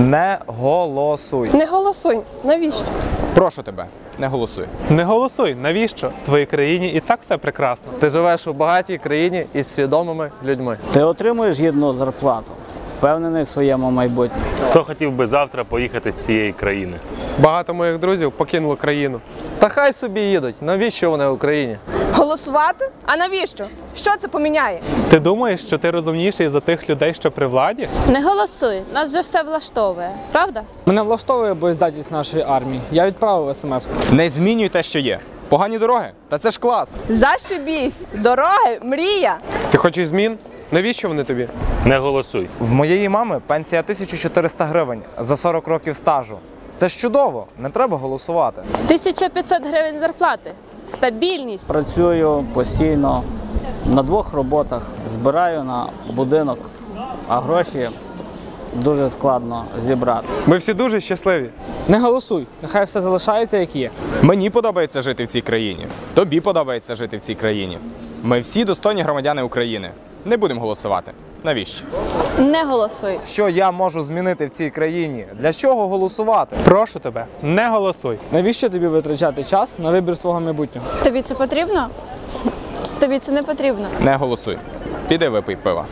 Не голосуй. Не голосуй. Навіщо? Прошу тебе, не голосуй. Не голосуй, навіщо? В твоїй країні і так все прекрасно. Ти живеш у багатій країні із свідомими людьми. Ти отримуєш гідну зарплату, впевнений в своєму майбутньому. Хто хотів би завтра поїхати з цієї країни? Багато моїх друзів покинуло країну. Та хай собі їдуть. Навіщо вони в Україні? Голосувати? А навіщо? Що це поміняє? Ти думаєш, що ти розумніший за тих людей, що при владі? Не голосуй, нас же все влаштовує, правда? Мене влаштовує боєздатність нашої армії. Я відправив смс. Не змінюй те, що є. Погані дороги? Та це ж клас. Зашибісь! Дороги, мрія! Ти хочеш змін? Навіщо вони тобі? Не голосуй. В моєї мами пенсія 1400 гривень за 40 років стажу. Це ж чудово, не треба голосувати. 1500 гривень зарплати. Стабільність. Працюю постійно на двох роботах, збираю на будинок, а гроші дуже складно зібрати. Ми всі дуже щасливі. Не голосуй, нехай все залишається як є. Мені подобається жити в цій країні. Тобі подобається жити в цій країні. Ми всі достойні громадяни України. Не будемо голосувати. Навіщо? Не голосуй. Що я можу змінити в цій країні? Для чого голосувати? Прошу тебе, не голосуй. Навіщо тобі витрачати час на вибір свого майбутнього? Тобі це потрібно? Тобі це не потрібно. Не голосуй. Піди випий пива.